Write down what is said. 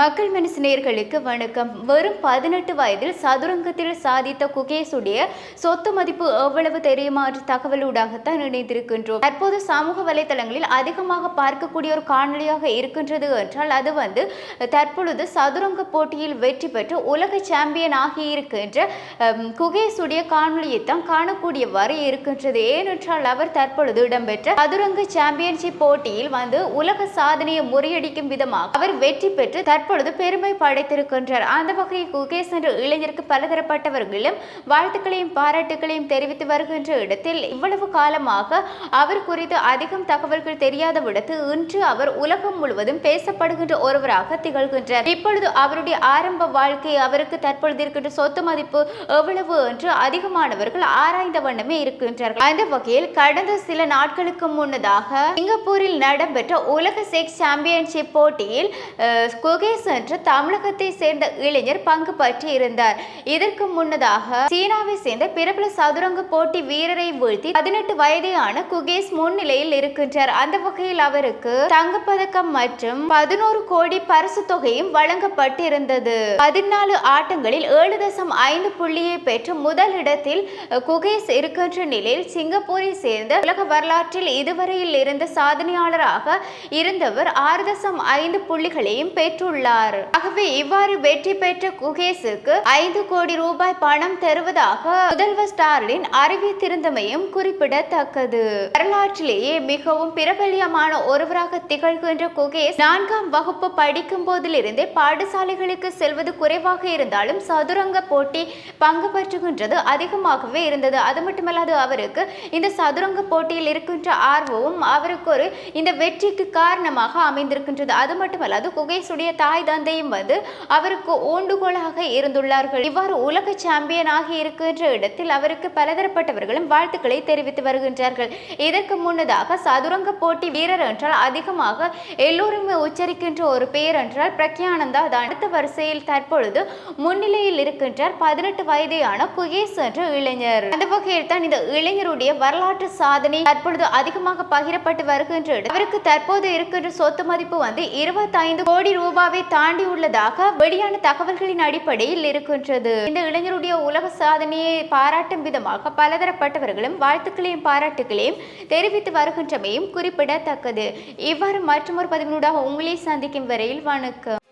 மக்கள் மனசினர்களுக்கு வணக்கம். வெறும் பதினெட்டு வயதில் சதுரங்கத்தில் சாதித்த குகேஷுடைய சொத்து மதிப்பு எவ்வளவு தெரியுமா? என்ற தகவலூடாகத்தான் இணைந்திருக்கின்றோம் தற்போது சமூக வலைதளங்களில் அதிகமாக பார்க்கக்கூடிய ஒரு காணொலியாக இருக்கின்றது என்றால் அது வந்து தற்பொழுது சதுரங்க போட்டியில் வெற்றி பெற்று உலக சாம்பியன் ஆகியிருக்கின்ற குகேஷுடைய காணொலியை தான் காணக்கூடியவாறு இருக்கின்றது. ஏனென்றால் அவர் தற்பொழுது இடம்பெற்ற சதுரங்க சாம்பியன்ஷிப் போட்டியில் வந்து உலக சாதனையை முறியடிக்கும் விதமாக அவர் வெற்றி பெற்று தற்பொழுது பெருமை படைத்திருக்கின்றார். அந்த வகையில் குகேஷ் என்ற இளைஞருக்கு பலதரப்பட்டவர்களும் வாழ்த்துக்களையும் பாராட்டுகளையும் தெரிவித்து வருகின்ற இடத்தில் இவ்வளவு காலமாக அவர் குறித்து அதிகம் தகவல்கள் தெரியாத விடத்து இன்று அவர் உலகம் முழுவதும் பேசப்படுகின்ற ஒருவராக திகழ்கின்றார். இப்பொழுது அவருடைய ஆரம்ப வாழ்க்கை அவருக்கு தற்பொழுது இருக்கின்ற சொத்து மதிப்பு எவ்வளவு என்று அதிகமானவர்கள் ஆராய்ந்த வண்ணமே இருக்கின்றார்கள். அந்த வகையில் கடந்த சில நாட்களுக்கு முன்னதாக சிங்கப்பூரில் நடைபெற்ற உலக செக்ஸ் சாம்பியன்ஷிப் போட்டியில் குகே குகேஸ் தமிழகத்தை சேர்ந்த இளைஞர் பங்கு பற்றி இருந்தார் இதற்கு முன்னதாக சீனாவை சேர்ந்த பிரபல சதுரங்க போட்டி வீரரை வீழ்த்தி பதினெட்டு வயதான குகேஷ் முன்னிலையில் இருக்கின்றார். அந்த வகையில் அவருக்கு தங்கப்பதக்கம் மற்றும் பதினோரு கோடி பரிசு தொகையும் வழங்கப்பட்டிருந்தது. பதினாலு ஆட்டங்களில் ஏழு தசம் ஐந்து புள்ளியை பெற்று முதல் இடத்தில் அஹ், இருக்கின்ற நிலையில் சிங்கப்பூரை சேர்ந்த உலக வரலாற்றில் இதுவரையில் இருந்த சாதனையாளராக இருந்தவர் ஆறு தசம் ஐந்து புள்ளிகளையும் பெற்றுள்ளார். ஆகவே இவ்வாறு வெற்றி பெற்ற குகேஸுக்கு ஐந்து கோடி ரூபாய் பணம் தருவதாக முதல்வர் ஸ்டாலின் அறிவித்திருந்தமையும் குறிப்பிடத்தக்கது. வரலாற்றிலேயே மிகவும் பிரபல்யமான ஒருவராக திகழ்கின்ற குகேஷ் நான்காம் வகுப்பு படிக்கும் போதிலிருந்தே பாடசாலைகளுக்கு செல்வது குறைவாக இருந்தாலும் சதுரங்க போட்டி பங்கு பெற்றுகின்றது அதிகமாகவே இருந்தது. அது மட்டுமல்லாது அவருக்கு இந்த சதுரங்க போட்டியில் இருக்கின்ற ஆர்வமும் அவருக்கு ஒரு இந்த வெற்றிக்கு காரணமாக அமைந்திருக்கின்றது. அது மட்டுமல்லாது குகேஷுடைய தாய் தாய் தந்தையும் வந்து அவருக்கு ஊண்டுகோலாக இருந்துள்ளார்கள். இவ்வாறு உலக சாம்பியனாக இருக்கின்ற இடத்தில் அவருக்கு பலதரப்பட்டவர்களும் வாழ்த்துக்களை தெரிவித்து வருகின்றார்கள். இதற்கு முன்னதாக சதுரங்க போட்டி வீரர் என்றால் அதிகமாக எல்லோருமே உச்சரிக்கின்ற ஒரு பெயர் என்றால் பிரக்யானந்தா அது அடுத்த வரிசையில் தற்பொழுது முன்னிலையில் இருக்கின்றார் பதினெட்டு வயதேயான குகேஷ் என்ற இளைஞர். அந்த வகையில் தான் இந்த இளைஞருடைய வரலாற்று சாதனை தற்பொழுது அதிகமாக பகிரப்பட்டு வருகின்ற அவருக்கு தற்போது இருக்கின்ற சொத்து மதிப்பு வந்து இருபத்தைந்து கோடி ரூபாவை தாண்டி உள்ளதாக வெளியான தகவல்களின் அடிப்படையில் இருக்கின்றது. இந்த இளைஞருடைய உலக சாதனையை பாராட்டும் விதமாக பலதரப்பட்டவர்களும் வாழ்த்துக்களையும் பாராட்டுகளையும் தெரிவித்து வருகின்றமையும் குறிப்பிடத்தக்கது. இவ்வாறு மற்றொரு பதிவினூடாக உங்களை சந்திக்கும் வரையில் வணக்கம்.